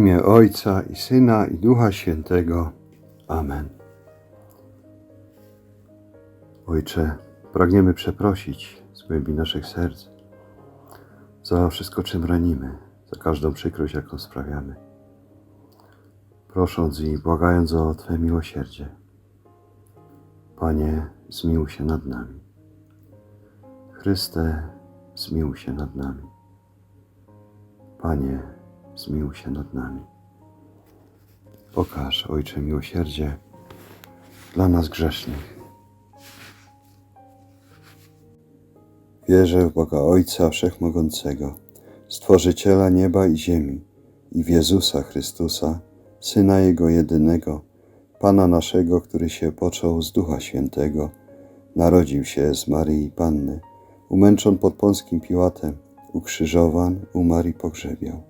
imię Ojca i Syna i Ducha Świętego. Amen. Ojcze, pragniemy przeprosić z głębi naszych serc za wszystko, czym ranimy, za każdą przykrość, jaką sprawiamy, prosząc i błagając o Twe miłosierdzie. Panie, zmiłuj się nad nami. Chryste, zmiłuj się nad nami. Panie, zmiłuj się nad nami. Pokaż, Ojcze, miłosierdzie dla nas grzesznych. Wierzę w Boga Ojca Wszechmogącego, Stworzyciela nieba i ziemi i w Jezusa Chrystusa, Syna Jego jedynego, Pana naszego, który się począł z Ducha Świętego, narodził się z Maryi Panny, umęczon pod Pąskim Piłatem, ukrzyżowan, umarł i pogrzebiał.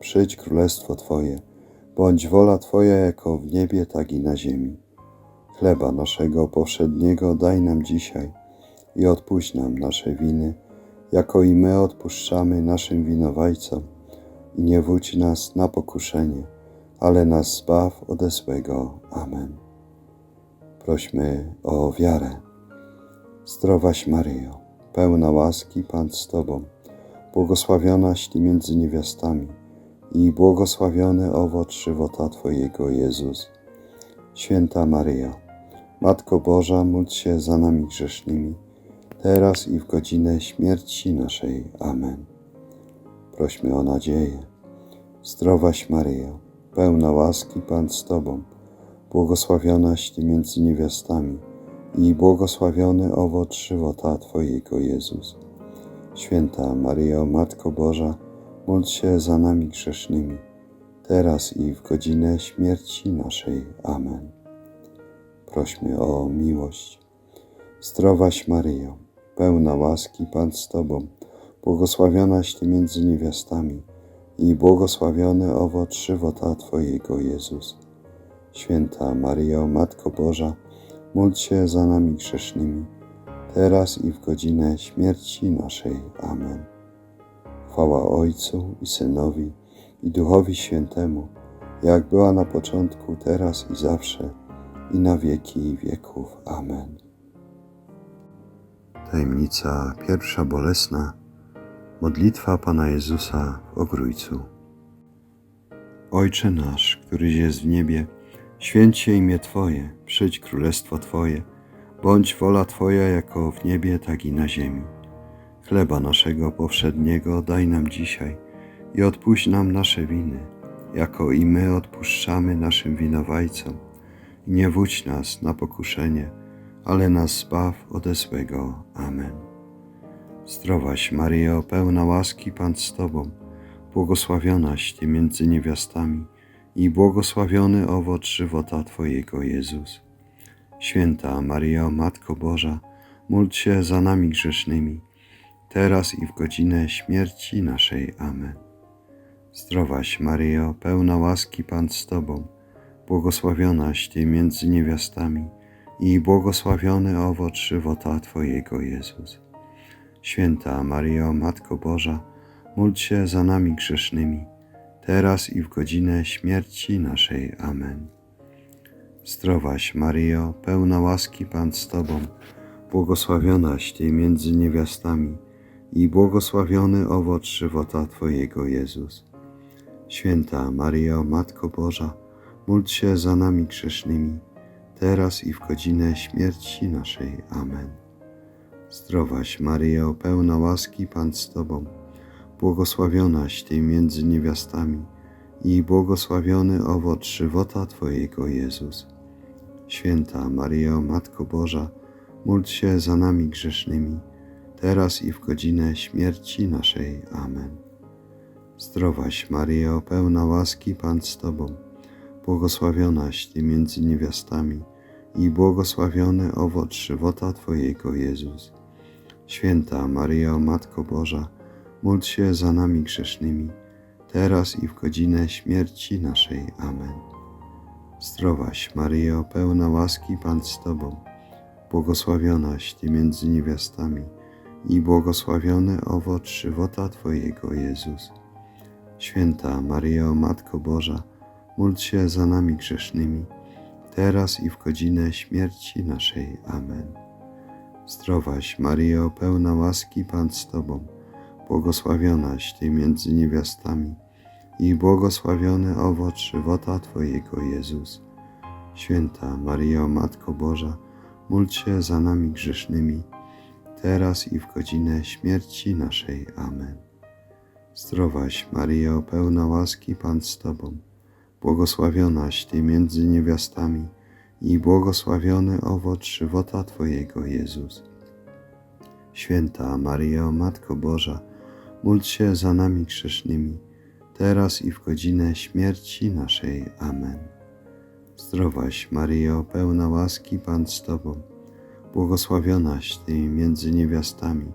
przyjdź królestwo Twoje, bądź wola Twoja jako w niebie, tak i na ziemi. Chleba naszego powszedniego daj nam dzisiaj i odpuść nam nasze winy, jako i my odpuszczamy naszym winowajcom. I nie wódź nas na pokuszenie, ale nas zbaw ode złego. Amen. Prośmy o wiarę. Zdrowaś Maryjo, pełna łaski, Pan z Tobą, błogosławionaś Ty między niewiastami i błogosławiony owoc żywota Twojego, Jezus. Święta Maryjo, Matko Boża, módl się za nami grzesznymi, teraz i w godzinę śmierci naszej. Amen. Prośmy o nadzieję. Zdrowaś Maryjo, pełna łaski, Pan z Tobą, błogosławionaś Ty między niewiastami i błogosławiony owoc żywota Twojego, Jezus. Święta Maryjo, Matko Boża, módl się za nami grzesznymi, teraz i w godzinę śmierci naszej. Amen. Prośmy o miłość. Zdrowaś Maryjo, pełna łaski, Pan z Tobą, błogosławionaś Ty między niewiastami i błogosławiony owoc żywota Twojego, Jezus. Święta Maryjo, Matko Boża, módl się za nami grzesznymi, teraz i w godzinę śmierci naszej. Amen. Chwała Ojcu i Synowi i Duchowi Świętemu, jak była na początku, teraz i zawsze, i na wieki wieków. Amen. Tajemnica pierwsza bolesna. Modlitwa Pana Jezusa w Ogrójcu. Ojcze nasz, któryś jest w niebie, święć się imię Twoje, przyjdź królestwo Twoje, bądź wola Twoja jako w niebie, tak i na ziemi. Chleba naszego powszedniego daj nam dzisiaj i odpuść nam nasze winy, jako i my odpuszczamy naszym winowajcom. Nie wódź nas na pokuszenie, ale nas zbaw ode złego. Amen. Zdrowaś Maryjo, pełna łaski, Pan z Tobą, błogosławionaś Ty między niewiastami i błogosławiony owoc żywota Twojego, Jezus. Święta Maryjo, Matko Boża, módl się za nami grzesznymi, teraz i w godzinę śmierci naszej. Amen. Zdrowaś Maryjo, pełna łaski, Pan z Tobą, błogosławionaś Ty między niewiastami i błogosławiony owoc żywota Twojego, Jezus. Święta Maryjo, Matko Boża, módl się za nami grzesznymi, teraz i w godzinę śmierci naszej. Amen. Zdrowaś Maryjo, pełna łaski Pan z Tobą, błogosławionaś Ty między niewiastami i błogosławiony owoc żywota Twojego, Jezus. Święta Maryjo, Matko Boża, módl się za nami grzesznymi, teraz i w godzinę śmierci naszej. Amen. Zdrowaś Maryjo, pełna łaski Pan z Tobą, błogosławionaś Ty między niewiastami i błogosławiony owoc żywota Twojego, Jezus. Święta Maryjo, Matko Boża, módl się za nami grzesznymi, teraz i w godzinę śmierci naszej. Amen. Zdrowaś Maryjo, pełna łaski, Pan z Tobą, błogosławionaś Ty między niewiastami i błogosławiony owoc żywota Twojego Jezus. Święta Maryjo, Matko Boża, módl się za nami grzesznymi, teraz i w godzinę śmierci naszej. Amen. Zdrowaś Maryjo, pełna łaski, Pan z Tobą, błogosławionaś Ty między niewiastami i błogosławiony owoc żywota Twojego Jezus. Święta Maryjo, Matko Boża, módl się za nami grzesznymi, teraz i w godzinę śmierci naszej. Amen. Zdrowaś Maryjo, pełna łaski, Pan z Tobą, błogosławionaś Ty między niewiastami i błogosławiony owoc żywota Twojego Jezus. Święta Maryjo, Matko Boża, módl się za nami grzesznymi, teraz i w godzinę śmierci naszej. Amen. Zdrowaś Maryjo, pełna łaski, Pan z Tobą, błogosławionaś Ty między niewiastami i błogosławiony owoc żywota Twojego Jezus. Święta Maryjo, Matko Boża, módl się za nami grzesznymi, teraz i w godzinę śmierci naszej. Amen. Zdrowaś Maryjo, pełna łaski, Pan z Tobą, błogosławionaś Ty między niewiastami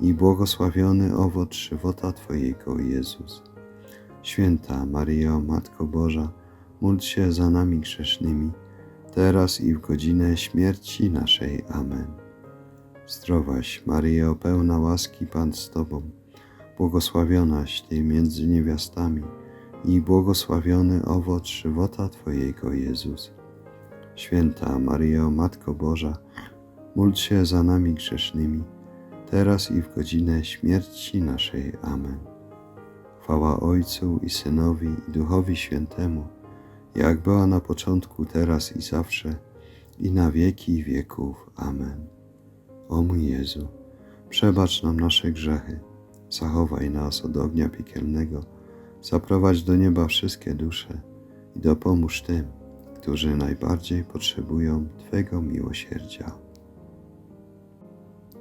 i błogosławiony owoc żywota Twojego Jezus. Święta Maryjo, Matko Boża, módl się za nami grzesznymi, teraz i w godzinę śmierci naszej. Amen. Zdrowaś Maryjo, pełna łaski, Pan z Tobą, błogosławionaś Ty między niewiastami i błogosławiony owoc żywota Twojego Jezus. Święta Maryjo, Matko Boża, módl się za nami grzesznymi, teraz i w godzinę śmierci naszej. Amen. Chwała Ojcu i Synowi i Duchowi Świętemu, jak była na początku, teraz i zawsze, i na wieki wieków. Amen. O mój Jezu, przebacz nam nasze grzechy, zachowaj nas od ognia piekielnego, zaprowadź do nieba wszystkie dusze i dopomóż tym, którzy najbardziej potrzebują Twego miłosierdzia.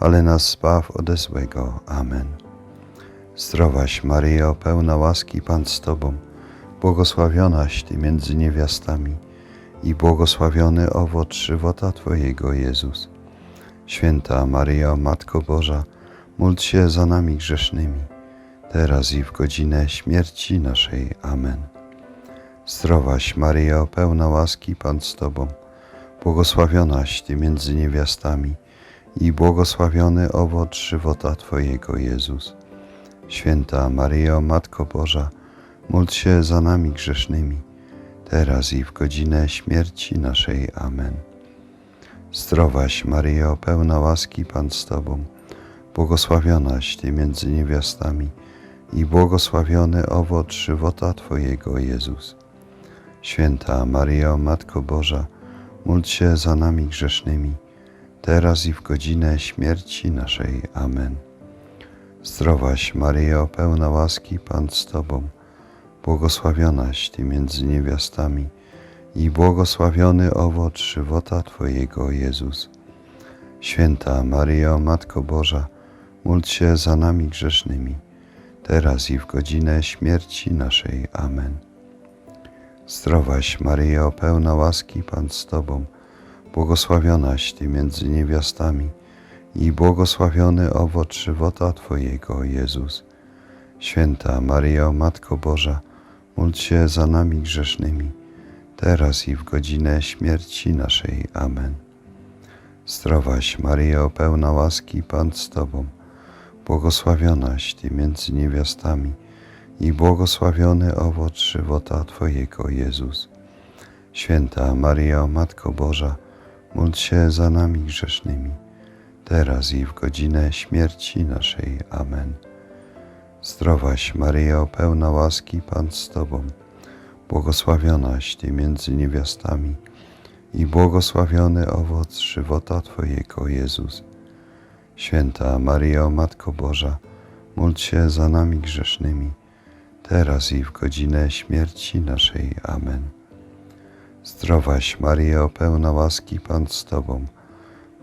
ale nas zbaw ode złego. Amen. Zdrowaś Maryjo, pełna łaski, Pan z Tobą, błogosławionaś Ty między niewiastami i błogosławiony owoc żywota Twojego Jezus. Święta Maryjo, Matko Boża, módl się za nami grzesznymi, teraz i w godzinę śmierci naszej. Amen. Zdrowaś Maryjo, pełna łaski, Pan z Tobą, błogosławionaś Ty między niewiastami i błogosławiony owoc żywota Twojego Jezus. Święta Maryjo, Matko Boża, módl się za nami grzesznymi, teraz i w godzinę śmierci naszej. Amen. Zdrowaś Maryjo, pełna łaski, Pan z Tobą, błogosławionaś Ty między niewiastami i błogosławiony owoc żywota Twojego Jezus. Święta Maryjo, Matko Boża, módl się za nami grzesznymi, teraz i w godzinę śmierci naszej. Amen. Zdrowaś Maryjo, pełna łaski, Pan z Tobą, błogosławionaś Ty między niewiastami i błogosławiony owoc żywota Twojego Jezus. Święta Maryjo, Matko Boża, módl się za nami grzesznymi, teraz i w godzinę śmierci naszej. Amen. Zdrowaś Maryjo, pełna łaski, Pan z Tobą, błogosławionaś Ty między niewiastami i błogosławiony owoc żywota Twojego, Jezus. Święta Maryjo, Matko Boża, módl się za nami grzesznymi, teraz i w godzinę śmierci naszej. Amen. Zdrowaś Maryjo, pełna łaski, Pan z Tobą, błogosławionaś Ty między niewiastami i błogosławiony owoc żywota Twojego, Jezus. Święta Maryjo, Matko Boża, módl się za nami grzesznymi, teraz i w godzinę śmierci naszej. Amen. Zdrowaś Maryjo, pełna łaski, Pan z Tobą, błogosławionaś Ty między niewiastami i błogosławiony owoc żywota Twojego, Jezus. Święta Maryjo, Matko Boża, módl się za nami grzesznymi, teraz i w godzinę śmierci naszej. Amen. Zdrowaś Maryjo, pełna łaski, Pan z Tobą,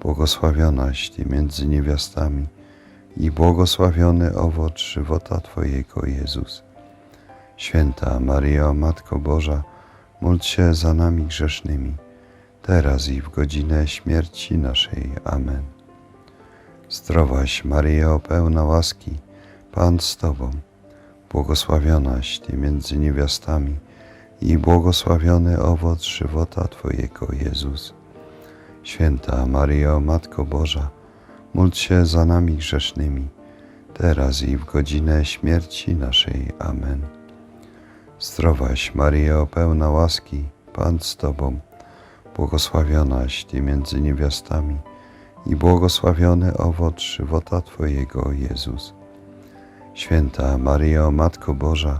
błogosławionaś Ty między niewiastami i błogosławiony owoc żywota Twojego, Jezus. Święta Maryjo, Matko Boża, módl się za nami grzesznymi, teraz i w godzinę śmierci naszej. Amen. Zdrowaś Maryjo, pełna łaski, Pan z Tobą, błogosławionaś Ty między niewiastami i błogosławiony owoc żywota Twojego, Jezus. Święta Maryjo, Matko Boża, módl się za nami grzesznymi, teraz i w godzinę śmierci naszej. Amen. Zdrowaś Maryjo, pełna łaski, Pan z Tobą, błogosławionaś Ty między niewiastami i błogosławiony owoc żywota Twojego, Jezus. Święta Maryjo, Matko Boża,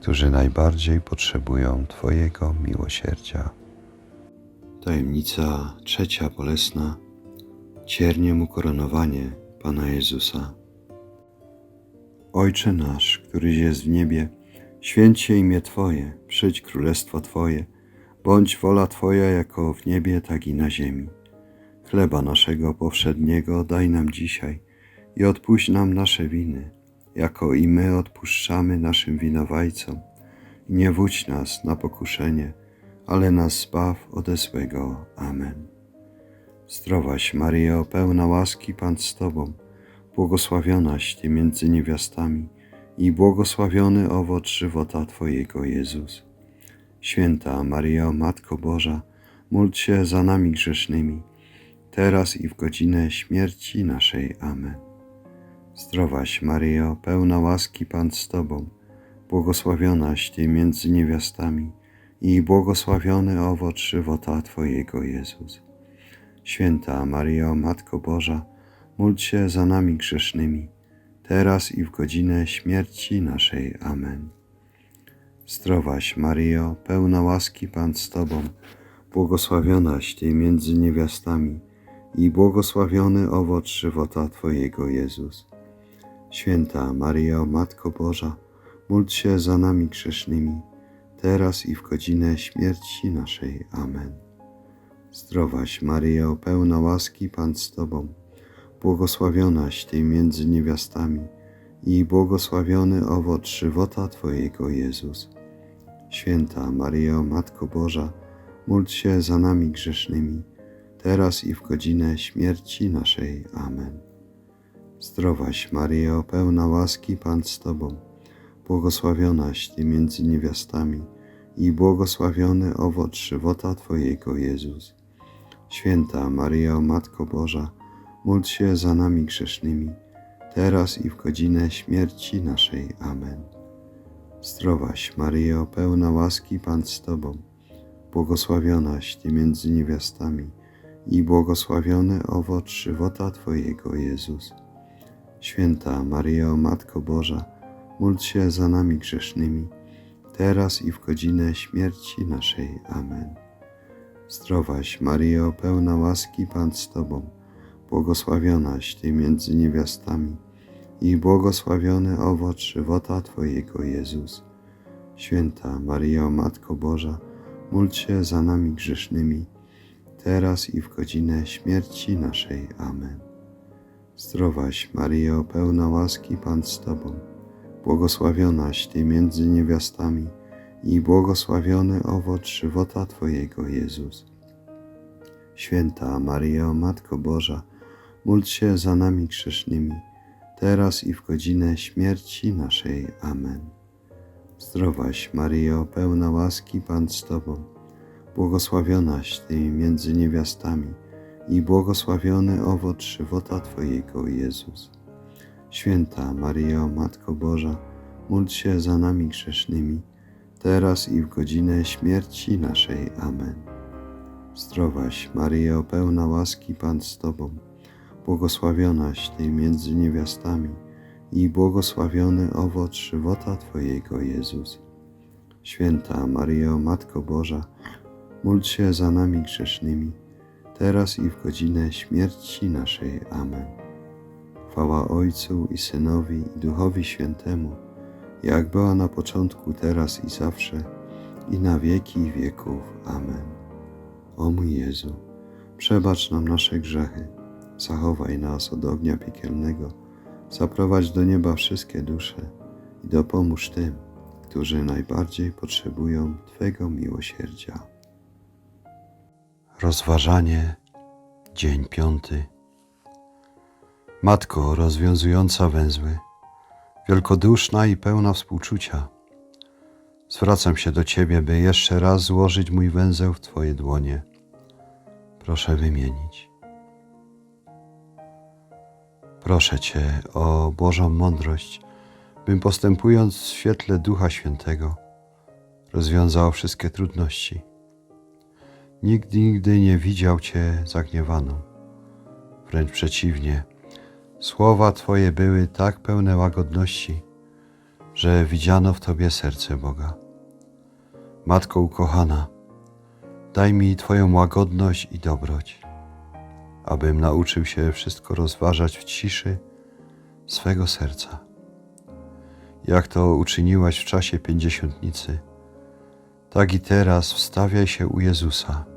którzy najbardziej potrzebują Twojego miłosierdzia. Tajemnica trzecia bolesna cierniem ukoronowanie Pana Jezusa. Ojcze nasz, któryś jest w niebie, święć się imię Twoje, przyjdź królestwo Twoje, bądź wola Twoja jako w niebie, tak i na ziemi. Chleba naszego powszedniego daj nam dzisiaj i odpuść nam nasze winy, jako i my odpuszczamy naszym winowajcom. Nie wódź nas na pokuszenie, ale nas zbaw ode złego. Amen. Zdrowaś Maryjo, pełna łaski Pan z Tobą, błogosławionaś Ty między niewiastami i błogosławiony owoc żywota Twojego, Jezus. Święta Maryjo, Matko Boża, módl się za nami grzesznymi, teraz i w godzinę śmierci naszej. Amen. Zdrowaś Maryjo, pełna łaski Pan z Tobą, błogosławionaś Ty między niewiastami i błogosławiony owoc żywota Twojego, Jezus. Święta Maryjo, Matko Boża, módl się za nami grzesznymi, teraz i w godzinę śmierci naszej. Amen. Zdrowaś Maryjo, pełna łaski Pan z Tobą, błogosławionaś Ty między niewiastami i błogosławiony owoc żywota Twojego, Jezus. Święta Maryjo, Matko Boża, módl się za nami grzesznymi, teraz i w godzinę śmierci naszej. Amen. Zdrowaś Maryjo, pełna łaski Pan z Tobą, błogosławionaś Ty między niewiastami i błogosławiony owoc żywota Twojego Jezus. Święta Maryjo, Matko Boża, módl się za nami grzesznymi, teraz i w godzinę śmierci naszej. Amen. Zdrowaś Maryjo, pełna łaski Pan z Tobą, błogosławionaś Ty między niewiastami i błogosławiony owoc żywota Twojego Jezus. Święta Maryjo, Matko Boża, módl się za nami grzesznymi, teraz i w godzinę śmierci naszej. Amen. Zdrowaś Maryjo, pełna łaski Pan z Tobą, błogosławionaś Ty między niewiastami i błogosławiony owoc żywota Twojego Jezus. Święta Maryjo, Matko Boża, módl się za nami grzesznymi, teraz i w godzinę śmierci naszej. Amen. Zdrowaś Maryjo, pełna łaski Pan z Tobą, błogosławionaś Ty między niewiastami i błogosławiony owoc żywota Twojego Jezus. Święta Maryjo, Matko Boża, módl się za nami grzesznymi, teraz i w godzinę śmierci naszej. Amen. Zdrowaś Maryjo, pełna łaski Pan z Tobą, błogosławionaś Ty między niewiastami i błogosławiony owoc żywota Twojego Jezus. Święta Maryjo, Matko Boża, módl się za nami grzesznymi, teraz i w godzinę śmierci naszej. Amen. Zdrowaś Maryjo, pełna łaski, Pan z Tobą, błogosławionaś Ty między niewiastami i błogosławiony owoc żywota Twojego, Jezus. Święta Maryjo, Matko Boża, módl się za nami grzesznymi, teraz i w godzinę śmierci naszej. Amen. Zdrowaś Maryjo, pełna łaski, Pan z Tobą, błogosławionaś Ty między niewiastami i błogosławiony owoc żywota Twojego, Jezus. Święta Maryjo, Matko Boża, módl się za nami grzesznymi, teraz i w godzinę śmierci naszej. Amen. Chwała Ojcu i Synowi i Duchowi Świętemu, jak była na początku, teraz i zawsze, i na wieki wieków. Amen. O mój Jezu, przebacz nam nasze grzechy, zachowaj nas od ognia piekielnego, zaprowadź do nieba wszystkie dusze i dopomóż tym, którzy najbardziej potrzebują Twego miłosierdzia. Rozważanie, dzień piąty. Matko rozwiązująca węzły, wielkoduszna i pełna współczucia, zwracam się do Ciebie, by jeszcze raz złożyć mój węzeł w Twoje dłonie. Proszę wymienić. Proszę Cię o Bożą mądrość, bym postępując w świetle Ducha Świętego rozwiązał wszystkie trudności. Nikt nigdy nie widział Cię zagniewaną. Wręcz przeciwnie, słowa Twoje były tak pełne łagodności, że widziano w Tobie serce Boga. Matko ukochana, daj mi Twoją łagodność i dobroć, abym nauczył się wszystko rozważać w ciszy swego serca. Jak to uczyniłaś w czasie pięćdziesiątnicy, tak i teraz wstawiaj się u Jezusa,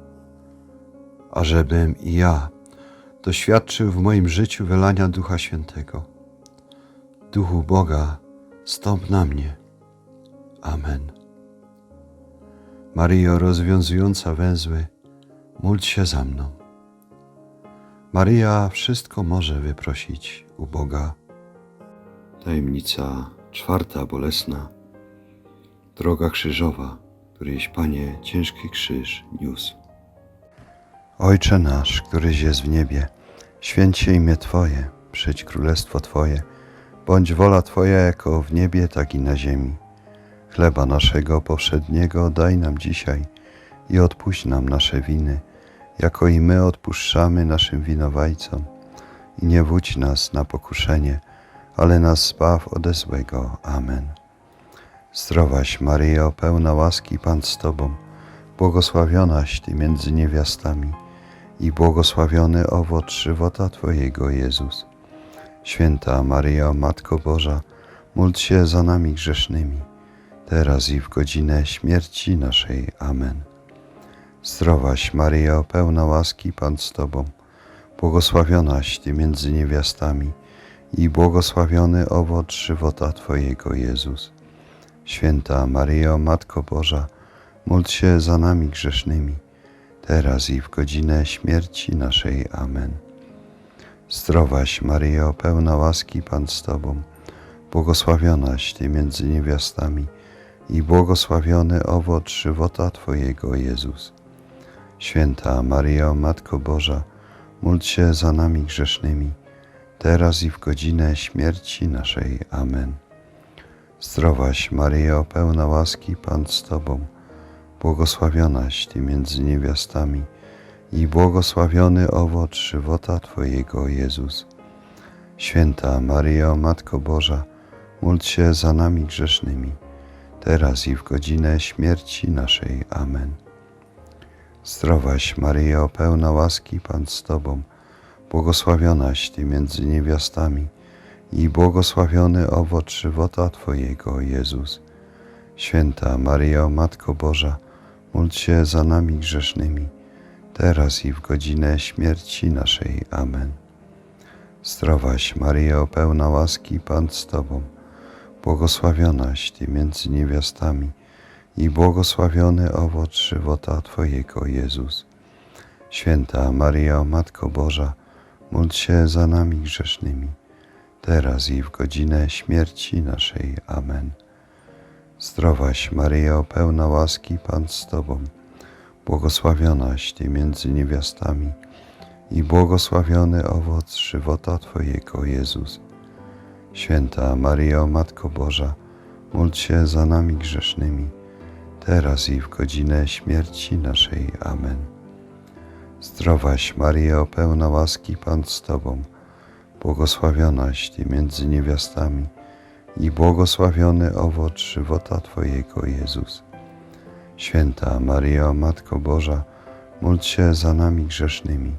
ażebym i ja doświadczył w moim życiu wylania Ducha Świętego. Duchu Boga, stąp na mnie. Amen. Maryjo rozwiązująca węzły, módl się za mną. Maryja wszystko może wyprosić u Boga. Tajemnica czwarta bolesna. Droga krzyżowa, którejś Panie ciężki krzyż niósł. Ojcze nasz, któryś jest w niebie, święć się imię Twoje, przyjdź królestwo Twoje, bądź wola Twoja jako w niebie, tak i na ziemi. Chleba naszego powszedniego daj nam dzisiaj i odpuść nam nasze winy, jako i my odpuszczamy naszym winowajcom. I nie wódź nas na pokuszenie, ale nas zbaw ode złego. Amen. Zdrowaś Maryjo, pełna łaski Pan z Tobą, błogosławionaś Ty między niewiastami i błogosławiony owoc żywota Twojego Jezus. Święta Maryjo, Matko Boża, módl się za nami grzesznymi, teraz i w godzinę śmierci naszej. Amen. Zdrowaś Maryjo, pełna łaski Pan z Tobą, błogosławionaś Ty między niewiastami i błogosławiony owoc żywota Twojego Jezus. Święta Maryjo, Matko Boża, módl się za nami grzesznymi, teraz i w godzinę śmierci naszej. Amen. Zdrowaś Maryjo, pełna łaski Pan z Tobą, błogosławionaś Ty między niewiastami i błogosławiony owoc żywota Twojego Jezus. Święta Maryjo, Matko Boża, módl się za nami grzesznymi, teraz i w godzinę śmierci naszej. Amen. Zdrowaś Maryjo, pełna łaski Pan z Tobą, błogosławionaś Ty między niewiastami i błogosławiony owoc żywota Twojego Jezus. Święta Maryjo, Matko Boża, módl się za nami grzesznymi, teraz i w godzinę śmierci naszej. Amen. Zdrowaś Maryjo, pełna łaski Pan z Tobą, błogosławionaś Ty między niewiastami i błogosławiony owoc żywota Twojego, Jezus. Święta Maryjo, Matko Boża, módl się za nami grzesznymi, teraz i w godzinę śmierci naszej. Amen. Zdrowaś Maryjo, pełna łaski, Pan z Tobą, błogosławionaś Ty między niewiastami i błogosławiony owoc żywota Twojego, Jezus. Święta Maryjo, Matko Boża, módl się za nami grzesznymi, teraz i w godzinę śmierci naszej. Amen. Zdrowaś Maryjo, pełna łaski, Pan z Tobą, błogosławionaś Ty między niewiastami i błogosławiony owoc żywota Twojego, Jezus. Święta Maryjo, Matko Boża, módl się za nami grzesznymi, teraz i w godzinę śmierci naszej. Amen. Zdrowaś Maryjo, pełna łaski, Pan z Tobą, błogosławionaś Ty między niewiastami i błogosławiony owoc żywota Twojego, Jezus. Święta Maryjo, Matko Boża, módl się za nami grzesznymi,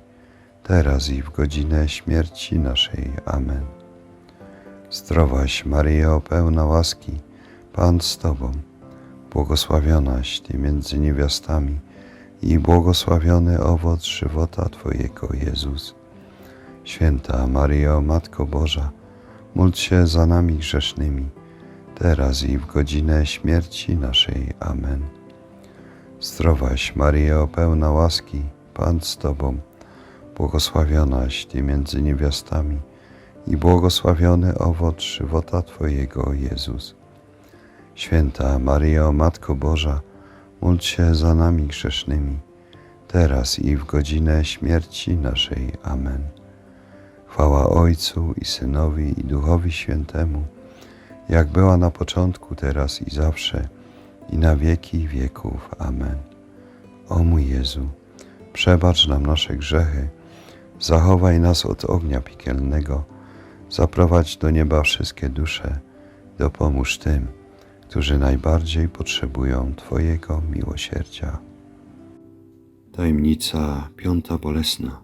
teraz i w godzinę śmierci naszej. Amen. Zdrowaś Maryjo, pełna łaski, Pan z Tobą, błogosławionaś Ty między niewiastami i błogosławiony owoc żywota Twojego, Jezus. Święta Maryjo, Matko Boża, módl się za nami grzesznymi, teraz i w godzinę śmierci naszej. Amen. Zdrowaś Maryjo, pełna łaski, Pan z Tobą, błogosławionaś Ty między niewiastami i błogosławiony owoc żywota Twojego, Jezus. Święta Maryjo, Matko Boża, módl się za nami grzesznymi, teraz i w godzinę śmierci naszej. Amen. Chwała Ojcu i Synowi i Duchowi Świętemu, jak była na początku, teraz i zawsze, i na wieki wieków. Amen. O mój Jezu, przebacz nam nasze grzechy, zachowaj nas od ognia piekielnego, zaprowadź do nieba wszystkie dusze, dopomóż tym, którzy najbardziej potrzebują Twojego miłosierdzia. Tajemnica piąta bolesna.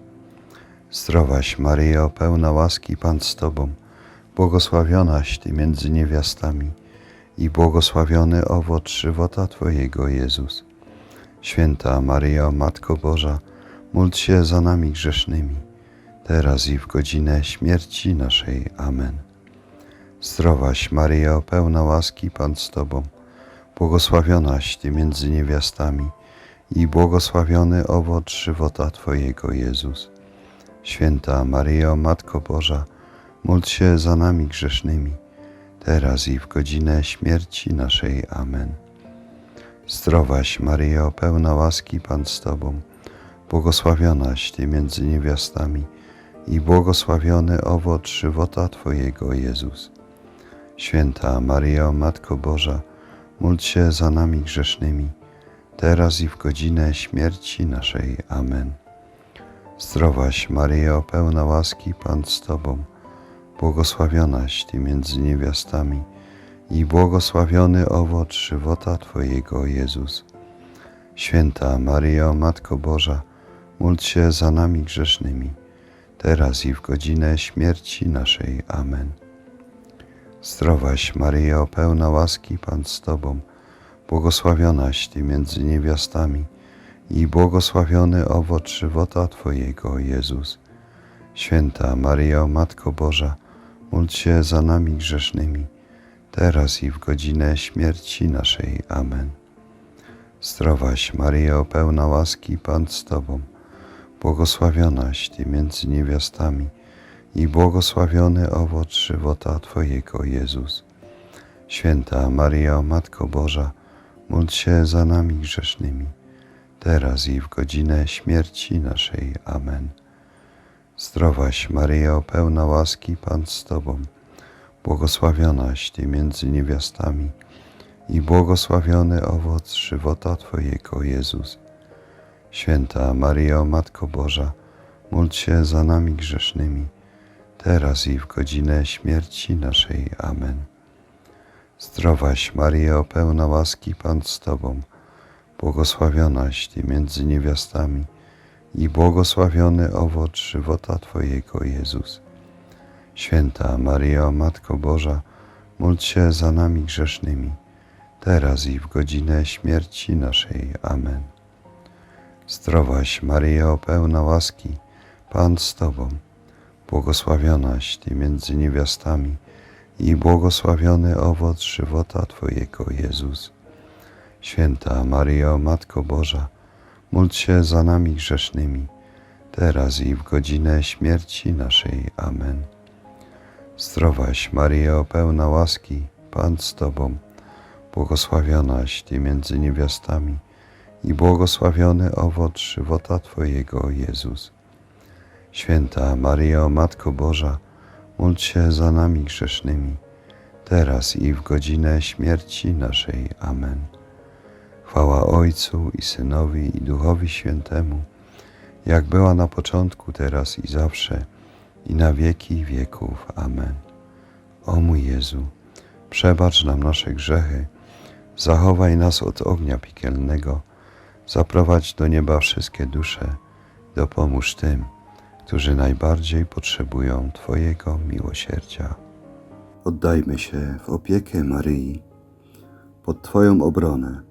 Zdrowaś Maryjo, pełna łaski, Pan z Tobą, błogosławionaś Ty między niewiastami i błogosławiony owoc żywota Twojego, Jezus. Święta Maryjo, Matko Boża, módl się za nami grzesznymi, teraz i w godzinę śmierci naszej. Amen. Zdrowaś Maryjo, pełna łaski, Pan z Tobą, błogosławionaś Ty między niewiastami i błogosławiony owoc żywota Twojego, Jezus. Święta Maryjo, Matko Boża, módl się za nami grzesznymi, teraz i w godzinę śmierci naszej. Amen. Zdrowaś Maryjo, pełna łaski, Pan z Tobą, błogosławionaś Ty między niewiastami i błogosławiony owoc żywota Twojego, Jezus. Święta Maryjo, Matko Boża, módl się za nami grzesznymi, teraz i w godzinę śmierci naszej. Amen. Zdrowaś Maryjo, pełna łaski, Pan z Tobą, błogosławionaś Ty między niewiastami i błogosławiony owoc żywota Twojego, Jezus. Święta Maryjo, Matko Boża, módl się za nami grzesznymi, teraz i w godzinę śmierci naszej. Amen. Zdrowaś Maryjo, pełna łaski, Pan z Tobą, błogosławionaś Ty między niewiastami i błogosławiony owoc żywota Twojego, Jezus. Święta Maryjo, Matko Boża, módl się za nami grzesznymi, teraz i w godzinę śmierci naszej. Amen. Zdrowaś Maryjo, pełna łaski, Pan z Tobą, błogosławionaś Ty między niewiastami i błogosławiony owoc żywota Twojego, Jezus. Święta Maryjo, Matko Boża, módl się za nami grzesznymi, teraz i w godzinę śmierci naszej. Amen. Zdrowaś Maryjo, pełna łaski, Pan z Tobą, błogosławionaś Ty między niewiastami i błogosławiony owoc żywota Twojego, Jezus. Święta Maryjo, Matko Boża, módl się za nami grzesznymi, teraz i w godzinę śmierci naszej. Amen. Zdrowaś Maryjo, pełna łaski, Pan z Tobą, błogosławionaś Ty między niewiastami i błogosławiony owoc żywota Twojego, Jezus. Święta Maryjo, Matko Boża, módl się za nami grzesznymi, teraz i w godzinę śmierci naszej. Amen. Zdrowaś Maryjo, pełna łaski, Pan z Tobą, błogosławionaś Ty między niewiastami i błogosławiony owoc żywota Twojego, Jezus. Święta Maryjo, Matko Boża, módl się za nami grzesznymi, teraz i w godzinę śmierci naszej. Amen. Zdrowaś Maryjo, pełna łaski, Pan z Tobą, błogosławionaś Ty między niewiastami i błogosławiony owoc żywota Twojego, Jezus. Święta Maryjo, Matko Boża, módl się za nami grzesznymi, teraz i w godzinę śmierci naszej. Amen. Chwała Ojcu i Synowi i Duchowi Świętemu, jak była na początku, teraz i zawsze, i na wieki wieków. Amen. O mój Jezu, przebacz nam nasze grzechy, zachowaj nas od ognia piekielnego, zaprowadź do nieba wszystkie dusze, dopomóż tym, którzy najbardziej potrzebują Twojego miłosierdzia. Oddajmy się w opiekę Maryi. Pod Twoją obronę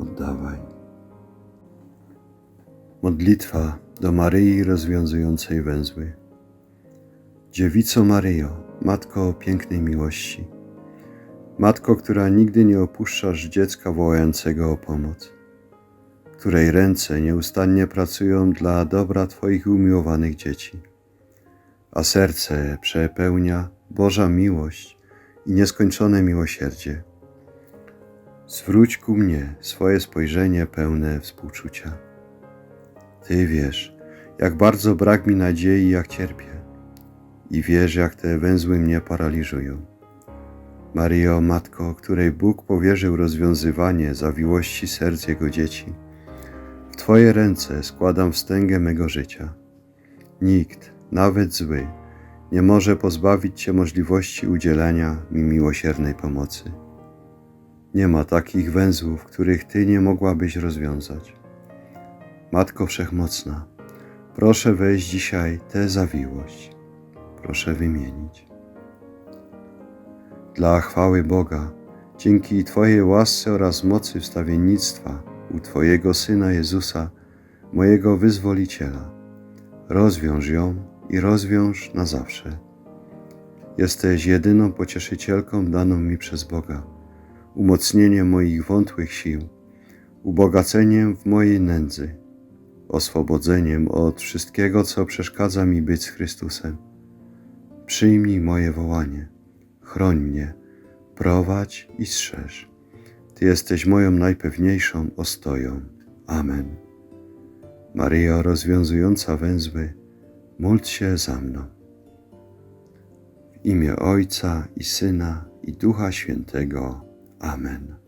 oddawaj. Modlitwa do Maryi rozwiązującej węzły. Dziewico Maryjo, Matko pięknej miłości, Matko, która nigdy nie opuszczasz dziecka wołającego o pomoc, której ręce nieustannie pracują dla dobra Twoich umiłowanych dzieci, a serce przepełnia Boża miłość i nieskończone miłosierdzie. Zwróć ku mnie swoje spojrzenie pełne współczucia. Ty wiesz, jak bardzo brak mi nadziei, jak cierpię, i wiesz, jak te węzły mnie paraliżują. Maryjo, Matko, której Bóg powierzył rozwiązywanie zawiłości serc Jego dzieci, w Twoje ręce składam wstęgę mego życia. Nikt, nawet zły, nie może pozbawić Cię możliwości udzielania mi miłosiernej pomocy. Nie ma takich węzłów, których Ty nie mogłabyś rozwiązać. Matko Wszechmocna, proszę wejść dzisiaj tę zawiłość. Proszę wymienić. Dla chwały Boga, dzięki Twojej łasce oraz mocy wstawiennictwa u Twojego Syna Jezusa, mojego Wyzwoliciela, rozwiąż ją i rozwiąż na zawsze. Jesteś jedyną pocieszycielką daną mi przez Boga, umocnieniem moich wątłych sił, ubogaceniem w mojej nędzy, oswobodzeniem od wszystkiego, co przeszkadza mi być z Chrystusem. Przyjmij moje wołanie, chroń mnie, prowadź i strzeż. Ty jesteś moją najpewniejszą ostoją. Amen. Maryjo rozwiązująca węzły, módl się za mną. W imię Ojca i Syna i Ducha Świętego. Amen.